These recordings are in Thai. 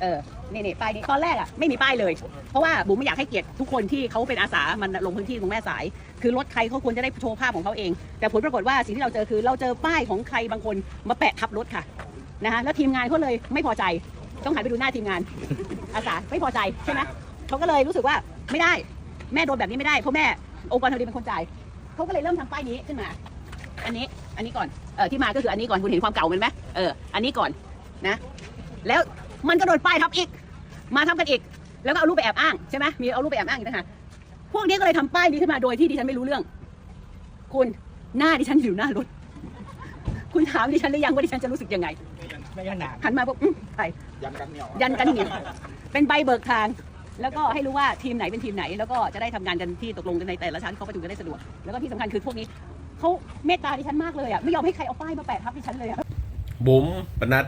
เออนี่นี่ป้ายนี้ตอนแรกอะไม่มีป้ายเลย เพราะว่าบุ๋มไม่อยากให้เกียรติทุกคนที่เขาเป็นอาสามันลงพื้นที่ตรงแม่สาย คือรถใครเขาควรจะได้โชว์ภาพของเขาเอง แต่ผลปรากฏว่าสิ่งที่เราเจอคือ เราเจอป้ายของใครบางคนมาแปะทับรถค่ะนะคะแล้วทีมงานเขาเลยไม่พอใจต้องหันไปดูหน้าทีมงาน อาสาไม่พอใจใช่ไหมเขาก็เลยรู้สึกว่าไม่ได้แม่โดนแบบนี้ไม่ได้เพราะแม่องค์กรทดีเป็นคนจ่ายเขาก็เลยเริ่มทำป้ายนี้ขึ้นมา อันนี้อันนี้ก่อนเออที่มาก็คืออันนี้ก่อนคุณเห็นความเก่ามันไหมเอออันนี้ก่อนนะ แล้ว มันก็โดนป้ายทับอีก มาทำกันอีก แล้วก็เอารูปไปแอบอ้างใช่ไหมมีเอารูปไปแอบอ้างอีกนะคะพวกนี้ก็เลยทำป้ายนี้ขึ้นมาโดยที่ดิฉันไม่รู้เรื่อง คุณหน้าดิฉันอยู่หน้ารถคุณถามดิฉันหรือยังว่าดิฉันจะรู้สึกยังไงไม่ขนาดหันมาปุ๊บอื้อใครยันกันเหนียวยันกันเนี่ยเป็นใบเบิกทาง แล้วก็ให้รู้ว่าทีมไหนเป็นทีมไหน แล้วก็จะได้ทำงานกันที่ตกลงกันในแต่ละชั้นเขาประชุมกันได้สะดวกแล้วก็ที่สำคัญคือพวกนี้เขาเมตตาดิฉันมากเลยอะไม่ยอมให้ใครเอาป้ายมาแปะทับดิฉันเลยอะบุ๋มปนัด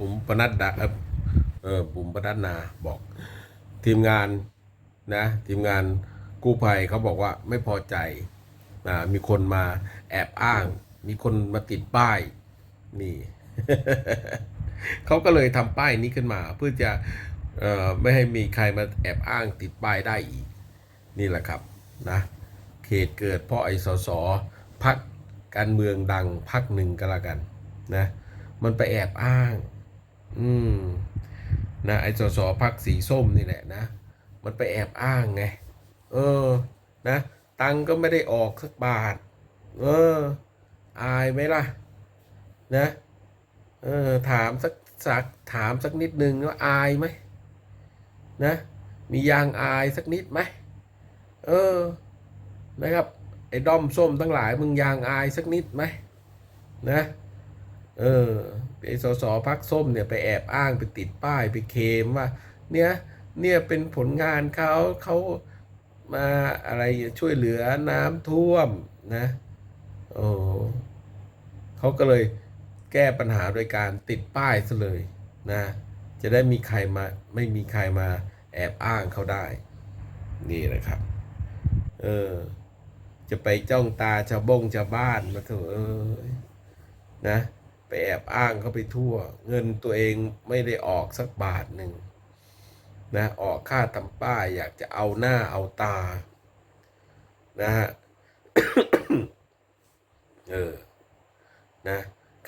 บุ๋มปนัดดาเออบุ๋มปนัดนาบอก ทีมงานนะ ทีมงานกู้ภัยเขาบอกว่าไม่พอใจอ่ามีคนมาแอบอ้าง มีคนมาติดป้าย นี่ เขาก็เลยทำป้ายนี้ขึ้นมา เพื่อจะเอ่อไม่ให้มีใครมาแอบอ้างติดป้ายได้อีก นี่แหละครับนะเหตุเกิดเพราะไอ้สสพักการเมืองดังพักหนึ่งก็แล้วกันนะมันไปแอบอ้าง อืมนะไอ้สสพักสีส้มนี่แหละนะ มันไปแอบอ้างไง เออ นะ ตังก็ไม่ได้ออกสักบาท เออ อายไหมล่ะ นะ เออ ถามสักสักถามสักนิดนึงว่าอายไหมนะ มียางอายสักนิดไหม เออ นะครับ ไอ้ด้อมส้มทั้งหลายมึงยางอายสักนิดไหมนะ เออ ไอ้สสพักส้มเนี่ยไปแอบอ้างไปติดป้ายไปเคมว่าเนี่ยเนี่ยเป็นผลงานเขาเขามาอะไรช่วยเหลือน้ำท่วมนะโอ้เขาก็เลยแก้ปัญหาโดยการติดป้ายซะเลยนะจะได้มีใครมาไม่มีใครมาแอบอ้างเขาได้ นี่นะครับเออจะไปจ้องตาชาวบงชาวบ้านมาเถอะเออนะ ไปแอบอ้างเขาไปทั่ว เงินตัวเองไม่ได้ออกสักบาทหนึ่งนะออกค่าทำป้ายอยากจะเอาหน้าเอาตา นะฮะเออนะ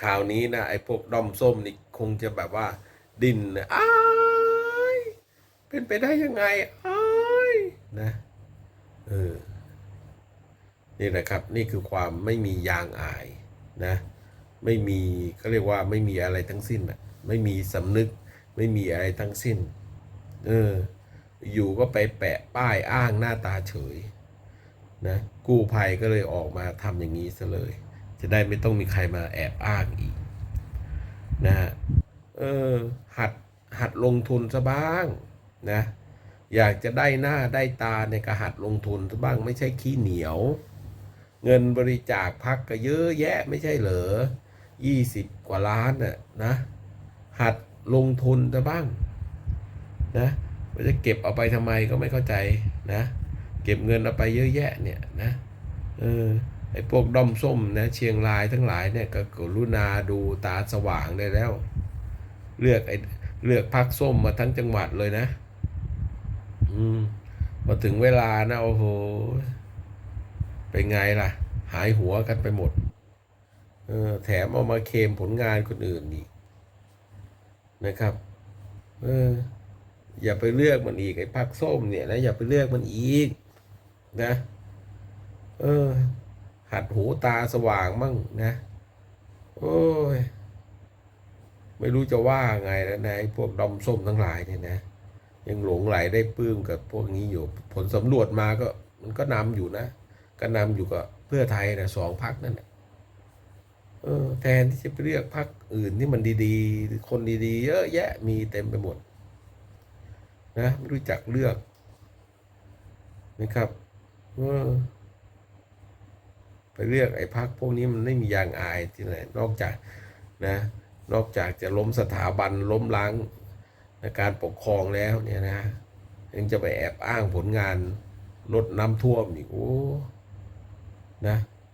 ข่าวนี้นะ ไอ้พวกด้อมส้มนี่คงจะแบบว่า ดิ้นนะอ้ายเป็นไปได้ยังไงอ้ายนะเออนี่นะครับ นี่คือความไม่มียางอายนะ ไม่มีเขาเรียกว่าไม่มีอะไรทั้งสิ้นอะไม่มีสำนึกไม่มีอะไรทั้งสิ้น เออ อยู่ก็ไปแปะป้ายอ้างหน้าตาเฉย นะกู้ภัยก็เลยออกมาทำอย่างนี้ซะเลย จะได้ไม่ต้องมีใครมาแอบอ้างอีก นะฮะเออ หัดหัดลงทุนซะบ้าง นะ อยากจะได้หน้าได้ตาในกระหัดลงทุนซะบ้างไม่ใช่ขี้เหนียว เงินบริจาคพักก็เยอะแยะไม่ใช่เหรอ ยี่สิบกว่าล้านน่ะนะ หัดลงทุนซะบ้างนะมันจะเก็บเอาไปทำไมก็ไม่เข้าใจนะ เก็บเงินเอาไปเยอะแยะเนี่ยนะเออไอ้พวกด้อมส้มนะเชียงรายทั้งหลายเนี่ยก็กรุณาดูตาสว่างได้แล้ว เลือกไอ้เลือกพักส้มมาทั้งจังหวัดเลยนะ อืมพอถึงเวลานะโอ้โหเป็นไงล่ะ หายหัวกันไปหมด แถมเอามาเคมผลงานคนอื่นอีกนะครับเอออย่าไปเลือกมันอีกไอ้พักส้มเนี่ยนะอย่าไปเลือกมันอีกนะ เออ หัดหูตาสว่างมั่งนะ โอ้ย ไม่รู้จะว่าไงแล้วนะพวกดอมส้มทั้งหลายเนี่ยนะ ยังหลงไหลได้ปลื้มกับพวกนี้อยู่ ผลสำรวจมาก็มันก็นำอยู่นะ ก็นำอยู่กับเพื่อไทยนะสองพักนั่นแหละ เออแทนที่จะไปเลือกพักอื่นที่มันดีๆ คนดีๆ เยอะแยะมีเต็มไปหมด นะไม่รู้จักเลือกนะครับเออไปเลือกไอ้พักพวกนี้มันไม่มียางอายที่ไหนนอกจากนะ นอกจากจะล้มสถาบันล้มล้างการปกครองแล้วเนี่ยนะยังจะไปแอบอ้างผลงานลดน้ำท่วมอีกโอ้นะ